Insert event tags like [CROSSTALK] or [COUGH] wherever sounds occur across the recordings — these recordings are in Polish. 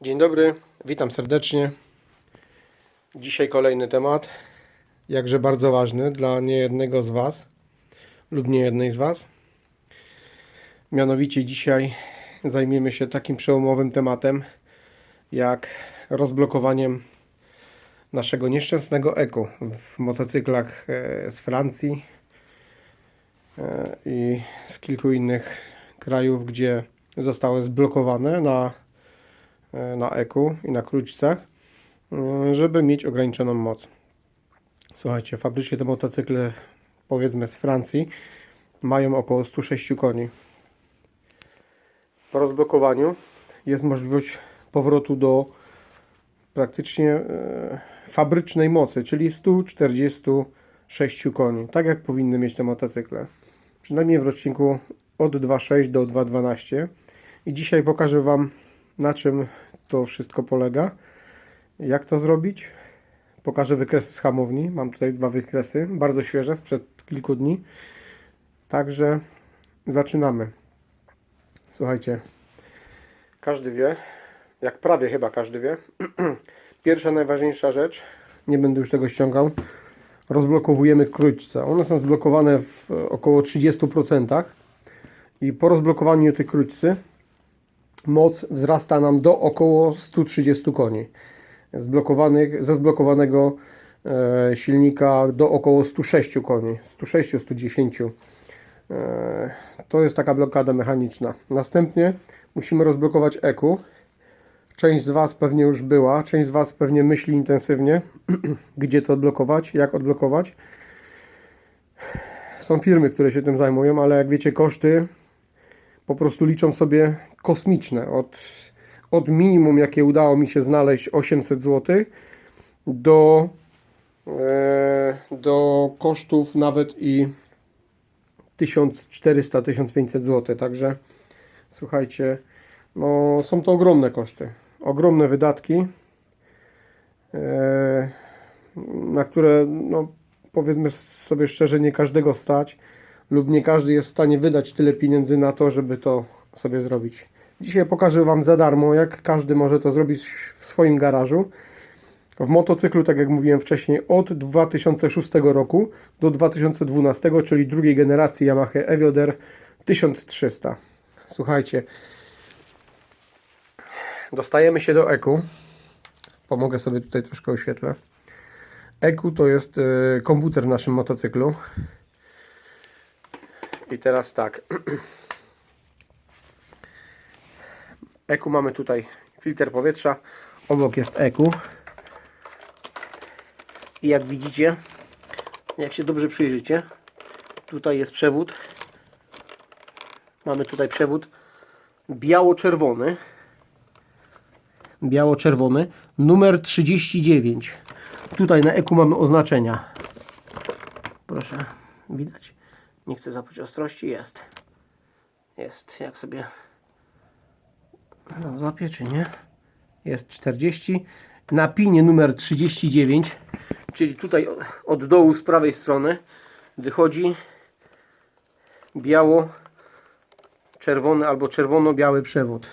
Dzień dobry, witam serdecznie. Dzisiaj kolejny temat, jakże bardzo ważny dla niejednego z Was lub niejednej z Was. Mianowicie dzisiaj zajmiemy się takim przełomowym tematem, jak rozblokowaniem naszego nieszczęsnego eku w motocyklach e, z Francji e, i z kilku innych krajów, gdzie zostały zblokowane na na eku i na króćcach, e, żeby mieć ograniczoną moc. Słuchajcie, fabrycznie te motocykle, powiedzmy z Francji, mają około 106 koni. Po rozblokowaniu jest możliwość powrotu do praktycznie e, fabrycznej mocy, czyli 146 koni, tak jak powinny mieć te motocykle. Przynajmniej w roczniku od 2.6 do 2.12. I dzisiaj pokażę Wam, na czym to wszystko polega, jak to zrobić. Pokażę wykresy z hamowni. Mam tutaj dwa wykresy, bardzo świeże, sprzed kilku dni. Także zaczynamy. Słuchajcie, każdy wie, jak prawie chyba każdy wie, [CLEARS THROAT] pierwsza najważniejsza rzecz, nie będę już tego ściągał, rozblokowujemy króćce. One są zblokowane w około 30% i po rozblokowaniu tej króćcy moc wzrasta nam do około 130 koni. Zblokowanych, ze zblokowanego e, silnika do około 106 koni, 106-110. E, to jest taka blokada mechaniczna. Następnie musimy rozblokować EKU. Część z Was pewnie już była, część z Was pewnie myśli intensywnie, [CLEARS THROAT] gdzie to odblokować, jak odblokować. Są firmy, które się tym zajmują, ale jak wiecie, koszty po prostu liczą sobie kosmiczne. Od, od minimum, jakie udało mi się znaleźć, 800 zł, do, e, do kosztów nawet i 1400-1500 zł. Także słuchajcie, no, są to ogromne koszty, ogromne wydatki, e, na które, no, powiedzmy sobie szczerze, nie każdego stać lub nie każdy jest w stanie wydać tyle pieniędzy na to, żeby to sobie zrobić. Dzisiaj pokażę Wam za darmo, jak każdy może to zrobić w swoim garażu. W motocyklu, tak jak mówiłem wcześniej, od 2006 roku do 2012, czyli drugiej generacji Yamaha Evioder 1300. Słuchajcie, dostajemy się do EKU. Pomogę sobie tutaj troszkę oświetlę. EKU to jest y, komputer w naszym motocyklu. I teraz tak. EKU mamy tutaj filtr powietrza. Obok jest EKU. I jak widzicie, jak się dobrze przyjrzycie, tutaj jest przewód. Mamy tutaj przewód biało-czerwony. Biało-czerwony. Numer 39. Tutaj na EKU mamy oznaczenia. Proszę, widać. Nie chcę zapocząć ostrości. Jest. Jest. Jak sobie no, złapie, czy nie? Jest 40. Na pinie numer 39, czyli tutaj od dołu z prawej strony wychodzi biało-czerwony albo czerwono-biały przewód.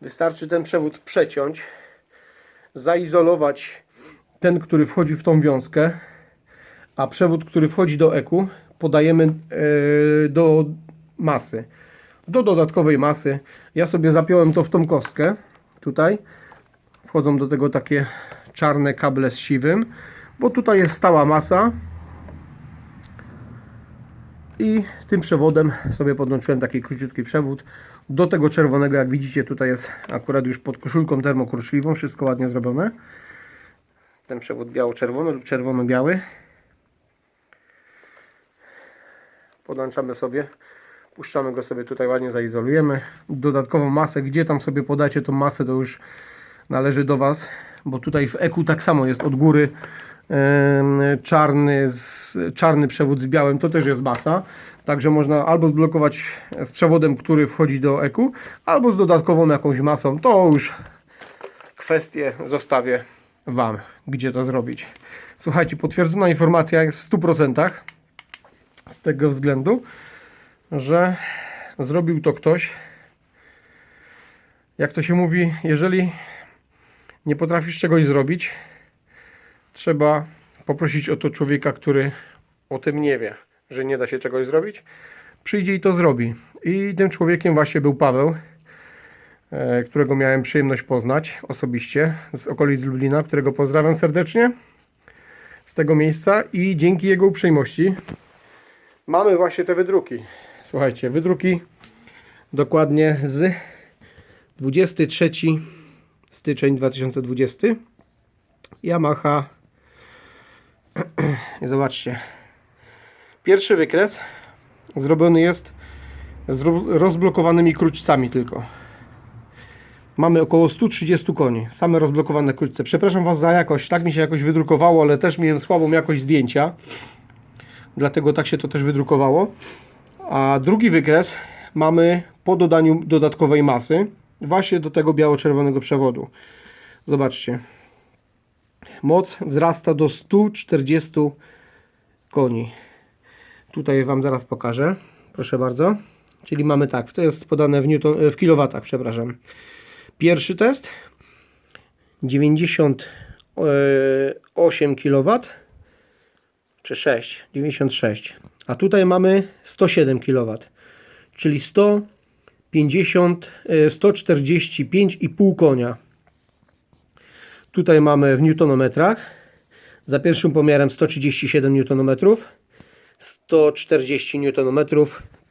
Wystarczy ten przewód przeciąć, zaizolować ten, który wchodzi w tą wiązkę, a przewód, który wchodzi do eku, podajemy e, do masy. Do dodatkowej masy. Ja sobie zapiąłem to w tą kostkę. Tutaj wchodzą do tego takie czarne kable z siwym, bo tutaj jest stała masa. I tym przewodem sobie podłączyłem taki króciutki przewód. Do tego czerwonego, jak widzicie, tutaj jest akurat już pod koszulką termokurczliwą. Wszystko ładnie zrobione. Ten przewód biało-czerwony lub czerwono-biały. Podłączamy sobie, puszczamy go sobie tutaj ładnie, zaizolujemy. Dodatkową masę, gdzie tam sobie podacie tą masę, to już należy do Was, bo tutaj w EQ tak samo jest od góry czarny, z, czarny przewód z białym, to też jest masa. Także można albo zblokować z przewodem, który wchodzi do EQ, albo z dodatkową jakąś masą. To już kwestię zostawię Wam, gdzie to zrobić. Słuchajcie, potwierdzona informacja jest w 100% z tego względu, że zrobił to ktoś, jak to się mówi, jeżeli nie potrafisz czegoś zrobić, trzeba poprosić o to człowieka, który o tym nie wie, że nie da się czegoś zrobić. Przyjdzie i to zrobi. I tym człowiekiem właśnie był Paweł, e, którego miałem przyjemność poznać osobiście z okolic Lublina, którego pozdrawiam serdecznie z tego miejsca i dzięki jego uprzejmości mamy właśnie te wydruki. Słuchajcie, wydruki dokładnie z 23 styczeń 2020 Yamaha. [CLEARS THROAT] Zobaczcie. Pierwszy wykres zrobiony jest z ro- rozblokowanymi kruczcami tylko. Mamy około 130 koni. Same rozblokowane kruczce przepraszam Was za jakość, tak mi się jakoś wydrukowało ale też miałem słabą jakość zdjęcia dlatego tak się to też wydrukowało a drugi wykres mamy po dodaniu dodatkowej masy właśnie do tego biało-czerwonego przewodu. Zobaczcie. Moc wzrasta do 140 koni. Tutaj Wam zaraz pokażę. Proszę bardzo. Czyli mamy tak, to jest podane w, newton, w kilowatach, przepraszam. Pierwszy test 98 kW czy 6, 96. A tutaj mamy 107 kW, czyli 150, e, 145,5 konia. Tutaj mamy w newtonometrach. Za pierwszym pomiarem 137 Nm, 140 Nm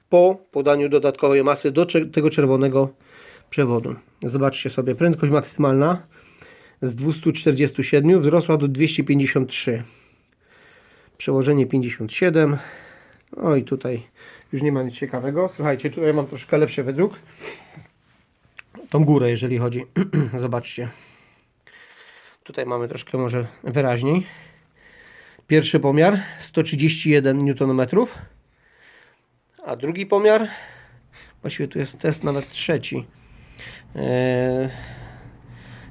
po podaniu dodatkowej masy do tego czerwonego przewodu. Zobaczcie sobie, prędkość maksymalna z 247 wzrosła do 253 przełożenie 57. O i tutaj już nie ma nic ciekawego. Słuchajcie, tutaj mam troszkę lepszy wydruk. Tą górę, jeżeli chodzi. [CLEARS THROAT] Zobaczcie. Tutaj mamy troszkę może wyraźniej. Pierwszy pomiar 131 Nm. A drugi pomiar, właściwie tu jest test nawet trzeci.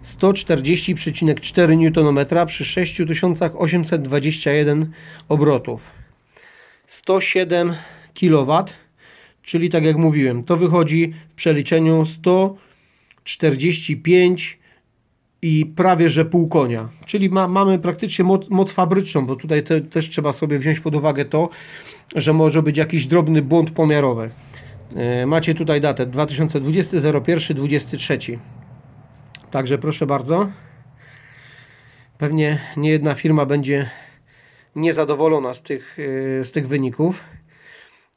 Eee, 140,4 Nm przy 6821 obrotów. 107 kW, czyli tak jak mówiłem, to wychodzi w przeliczeniu 145 i prawie że pół konia. Czyli ma, mamy praktycznie moc, moc fabryczną, bo tutaj te, też trzeba sobie wziąć pod uwagę to, że może być jakiś drobny błąd pomiarowy. E, Macie tutaj datę 2020 01 23. Także proszę bardzo. Pewnie nie jedna firma będzie niezadowolona z tych, yy, z tych wyników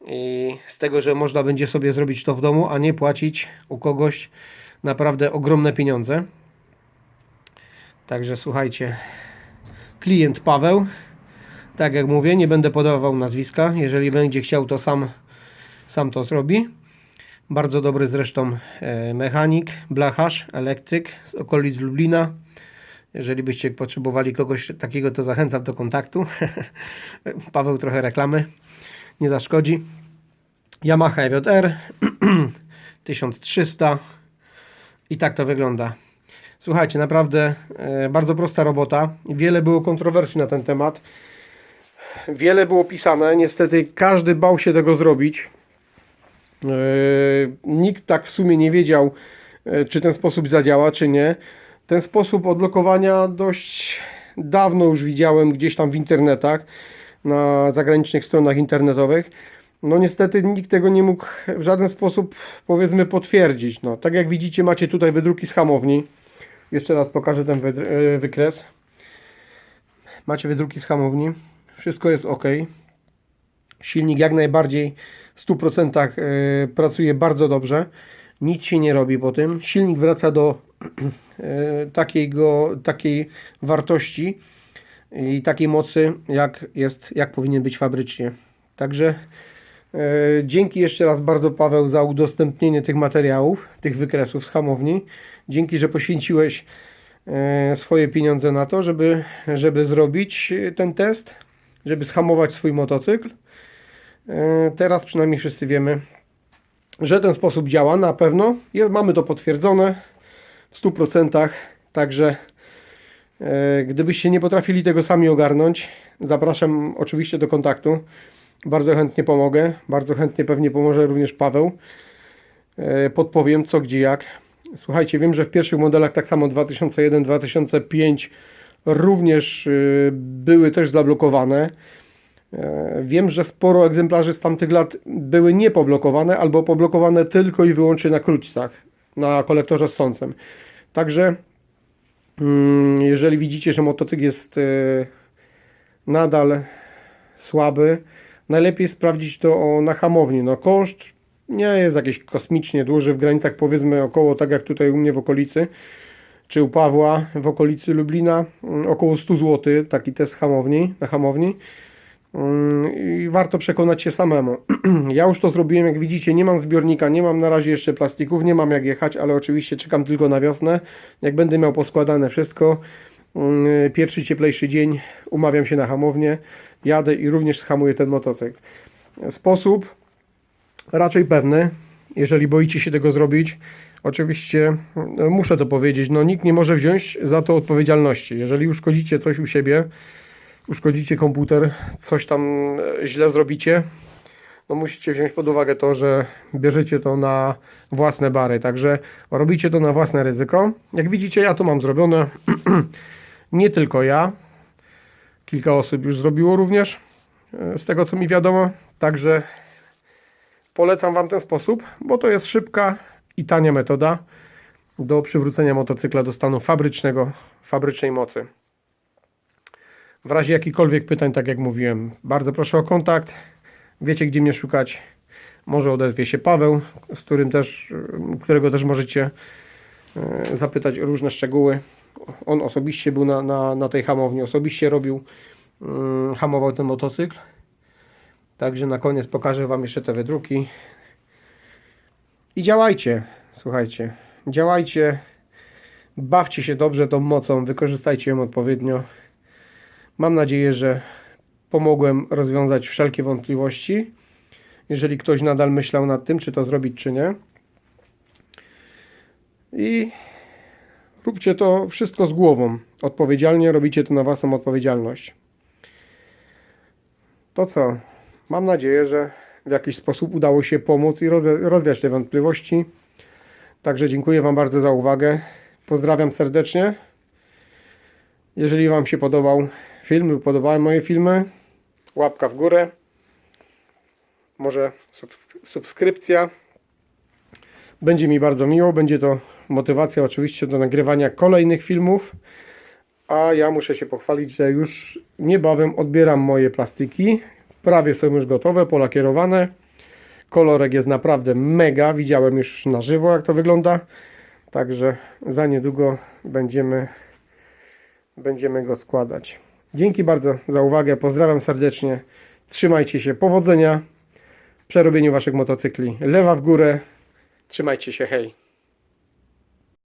i z tego, że można będzie sobie zrobić to w domu, a nie płacić u kogoś naprawdę ogromne pieniądze. Także słuchajcie, klient Paweł, tak jak mówię, nie będę podawał nazwiska. Jeżeli będzie chciał, to sam, sam to zrobi. Bardzo dobry zresztą e, mechanik, blacharz, elektryk z okolic Lublina. Jeżeli byście potrzebowali kogoś takiego, to zachęcam do kontaktu. [LAUGHS] Paweł trochę reklamy, nie zaszkodzi. Yamaha EWR 1300 [CLEARS THROAT] i tak to wygląda. Słuchajcie, naprawdę e, bardzo prosta robota. Wiele było kontrowersji na ten temat. Wiele było pisane. Niestety każdy bał się tego zrobić. Nikt tak w sumie nie wiedział, e, czy ten sposób zadziała, czy nie. Ten sposób odblokowania dość dawno już widziałem gdzieś tam w internetach, na zagranicznych stronach internetowych. No niestety nikt tego nie mógł w żaden sposób powiedzmy potwierdzić. No, tak jak widzicie macie tutaj wydruki z hamowni. Jeszcze raz pokażę ten e, wykres. Macie wydruki z hamowni. Wszystko jest ok. Silnik jak najbardziej w 100% e, pracuje bardzo dobrze. Nic się nie robi po tym. Silnik wraca do e, takiego, takiej wartości i takiej mocy, jak, jest, jak powinien być fabrycznie. Także e, dzięki jeszcze raz bardzo Paweł za udostępnienie tych materiałów, tych wykresów z hamowni. Dzięki, że poświęciłeś swoje pieniądze na to, żeby, żeby zrobić ten test, żeby schamować swój motocykl. E, Teraz przynajmniej wszyscy wiemy, że ten sposób działa na pewno. Mamy to potwierdzone w 100%. Także e, gdybyście nie potrafili tego sami ogarnąć, zapraszam oczywiście do kontaktu. Bardzo chętnie pomogę. Bardzo chętnie pewnie pomoże również Paweł. E, podpowiem co, gdzie, jak. Słuchajcie, wiem, że w pierwszych modelach tak samo 2001, 2005 również były też zablokowane. E, Wiem, że sporo egzemplarzy z tamtych lat były niepoblokowane albo poblokowane tylko i wyłącznie na krótcach, na kolektorze z sącem. Także mm, jeżeli widzicie, że motocykl jest e, nadal słaby, najlepiej sprawdzić to na hamowni. No koszt nie jest jakiś kosmicznie duży, w granicach powiedzmy około, tak jak tutaj u mnie w okolicy, czy u Pawła w okolicy Lublina, mm, około 100 zł, taki test hamowni, na hamowni. Mm, I warto przekonać się samemu. [CLEARS THROAT] Ja już to zrobiłem, jak widzicie, nie mam zbiornika, nie mam na razie jeszcze plastików, nie mam jak jechać, ale oczywiście czekam tylko na wiosnę. Jak będę miał poskładane wszystko, mm, pierwszy cieplejszy dzień, umawiam się na hamownię, jadę i również schamuję ten motocykl. Sposób raczej pewny, jeżeli boicie się tego zrobić. Oczywiście no, muszę to powiedzieć, no nikt nie może wziąć za to odpowiedzialności. Jeżeli uszkodzicie coś u siebie, uszkodzicie komputer, coś tam e, źle zrobicie, no musicie wziąć pod uwagę to, że bierzecie to na własne bary, także robicie to na własne ryzyko. Jak widzicie, ja to mam zrobione. [CLEARS THROAT] Nie tylko ja, kilka osób już zrobiło również, e, z tego co mi wiadomo. Także polecam Wam ten sposób, bo to jest szybka i tania metoda do przywrócenia motocykla do stanu fabrycznego, fabrycznej mocy. W razie jakichkolwiek pytań, tak jak mówiłem, bardzo proszę o kontakt. Wiecie, gdzie mnie szukać. Może odezwie się Paweł, z którym też, którego też możecie y, zapytać o różne szczegóły. On osobiście był na, na, na tej hamowni, osobiście robił, y, hamował ten motocykl. Także na koniec pokażę Wam jeszcze te wydruki. I działajcie, słuchajcie, działajcie, bawcie się dobrze tą mocą, wykorzystajcie ją odpowiednio. Mam nadzieję, że pomogłem rozwiązać wszelkie wątpliwości. Jeżeli ktoś nadal myślał nad tym, czy to zrobić, czy nie. I róbcie to wszystko z głową. Odpowiedzialnie robicie to na własną odpowiedzialność. To co? Mam nadzieję, że w jakiś sposób udało się pomóc i rozwiać te wątpliwości. Także dziękuję Wam bardzo za uwagę. Pozdrawiam serdecznie. Jeżeli Wam się podobał film lub podobały moje filmy, łapka w górę. Może subs- subskrypcja. Będzie mi bardzo miło. Będzie to motywacja oczywiście do nagrywania kolejnych filmów. A ja muszę się pochwalić, że już niebawem odbieram moje plastiki. Prawie są już gotowe, polakierowane. Kolorek jest naprawdę mega. Widziałem już na żywo, jak to wygląda. Także za niedługo będziemy, będziemy go składać. Dzięki bardzo za uwagę. Pozdrawiam serdecznie. Trzymajcie się. Powodzenia w przerobieniu Waszych motocykli. Lewa w górę. Trzymajcie się. Hej.